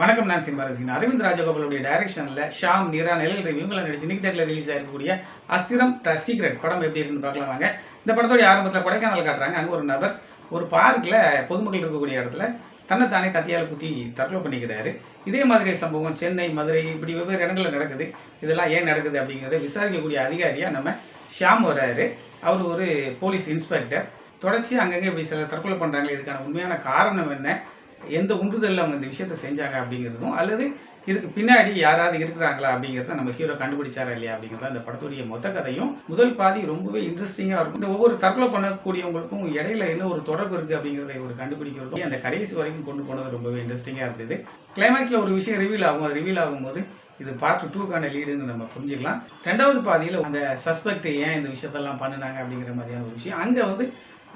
வணக்கம் நான் சிம்பாரசிங்க அரவிந்த் ராஜகோபாலுடைய டைரக்ஷனில் ஷாம் நீரா நிழல் ரவி இவங்களை நடிச்சு இன்னைக்கு தேட்டில் ரிலீஸ் ஆயிருக்கக்கூடிய அஸ்திரம் த சீக்ரெட் படம் எப்படி இருக்குன்னு பார்க்கலாம் வாங்க. இந்த படத்தோடைய ஆரம்பத்தில் கொடைக்கானல் காட்டுறாங்க. அங்கே ஒரு நபர் ஒரு பார்க்கில் பொதுமக்கள் இருக்கக்கூடிய இடத்துல தன்னைத்தானே கத்தியால் குத்தி தற்கொலை பண்ணிக்கிறாரு. இதே மாதிரி சம்பவம் சென்னை மதுரை இப்படி வெவ்வேறு இடங்களில் நடக்குது. இதெல்லாம் ஏன் நடக்குது அப்படிங்கிறத விசாரிக்கக்கூடிய அதிகாரியாக நம்ம ஷாம் வர்றாரு. அவர் ஒரு போலீஸ் இன்ஸ்பெக்டர். தொடர்ச்சி அங்கங்கே இப்படி சில தற்கொலை பண்ணுறாங்களே இதுக்கான உண்மையான காரணம் என்ன? எந்த உந்துதலில் அவங்க இந்த விஷயத்த செஞ்சாங்க அப்படிங்கிறதும் அல்லது இதுக்கு பின்னாடி யாராவது இருக்கிறாங்களா அப்படிங்கிறத நம்ம ஹீரோ கண்டுபிடிச்சாரா இல்லையா அப்படிங்கிறத அந்த படத்துடைய மொத்த கதையும் முதல் பாதி ரொம்பவே இன்ட்ரெஸ்டிங்காக இருக்கும். இந்த ஒவ்வொரு தற்கொலை பண்ணக்கூடியவங்களுக்கும் இடையில என்ன ஒரு தொடர்பு இருக்குது அப்படிங்கிறத ஒரு கண்டுபிடிக்கிறதும் அந்த கடைசி வரைக்கும் கொண்டு போனது ரொம்பவே இன்ட்ரெஸ்டிங்காக இருந்தது. கிளைமேக்ஸில் ஒரு விஷயம் ரிவீல் ஆகும். அது ரிவீல் ஆகும்போது இது பார்ட் டூக்கான லீடுன்னு நம்ம புரிஞ்சுக்கலாம். ரெண்டாவது பாதியில் அந்த சஸ்பெக்ட் ஏன் இந்த விஷயத்தெல்லாம் பண்ணினாங்க அப்படிங்கிற மாதிரியான ஒரு விஷயம். அங்கே வந்து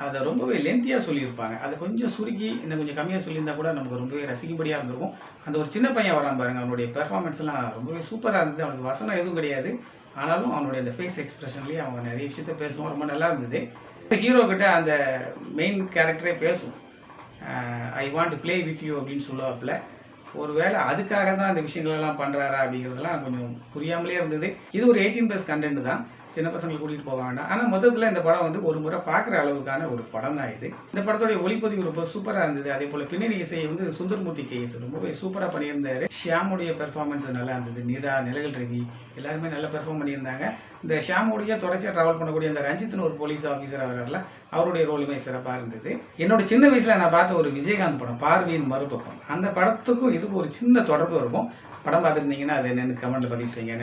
அதை ரொம்பவே லென்த்தியாக சொல்லியிருப்பாங்க. அதை கொஞ்சம் சுருக்கி இன்னும் கொஞ்சம் கம்மியாக சொல்லியிருந்தா கூட நமக்கு ரொம்பவே ரசிக்கும்படியாக இருந்திருக்கும். அந்த ஒரு சின்ன பையன் வரான் பாருங்க அவனுடைய பெர்ஃபார்மன்ஸ்லாம் ரொம்பவே சூப்பராக இருந்தது. அவனுக்கு வசனம் எதுவும் கிடையாது. ஆனாலும் அவனுடைய அந்த ஃபேஸ் எக்ஸ்பிரஷன்லேயே அவங்க நிறைய விஷயத்த பேசுவோம் ரொம்ப நல்லா இருந்தது. ஹீரோ கிட்ட அந்த மெயின் கேரக்டரே பேசும். I want play with you அப்படின்னு சொல்லுவாப்புல. ஒருவேளை அதுக்காக தான் அந்த விஷயங்களெல்லாம் பண்ணுறாரா அப்படிங்கிறதுலாம் கொஞ்சம் புரியாமலே இருந்தது. இது ஒரு எயிட்டீன் ப்ளஸ் கண்டென்ட் தான். சின்ன பசங்களை கூட்டிகிட்டு போக வேண்டாம். ஆனால் மொத்தத்தில் இந்த படம் வந்து ஒரு முறை பார்க்குற அளவுக்கான ஒரு படம் தான் இது. இந்த படத்தோடைய ஒளிப்பதிவு ரொம்ப சூப்பராக இருந்தது. அதே போல் பின்னணி இசையை வந்து சுந்தர்மூர்த்தி கேஎஸ் ரொம்பவே சூப்பராக பண்ணியிருந்தார். ஷியாமுடைய பெர்ஃபார்மன்ஸ் நல்லா இருந்தது. நிரா நிலகல் ரவி எல்லாருமே நல்லா பெர்ஃபார்ம் பண்ணியிருந்தாங்க. இந்த ஷியாமுடைய தொடர்ச்சியாக ட்ராவல் பண்ணக்கூடிய அந்த ரஞ்சித்னு ஒரு போலீஸ் ஆஃபீஸர் அவரில் அவருடைய ரோலுமே சிறப்பாக இருந்தது. என்னோட சின்ன வயசில் நான் பார்த்த ஒரு விஜயகாந்த் படம் பார்வையின் மறுபக்கம். அந்த படத்துக்கும் இதுக்கும் ஒரு சின்ன தொடர்பு இருக்கும். படம் பார்த்துருந்தீங்கன்னா அது என்னென்னு கமெண்ட்டில் பதிவு செய்யுங்க.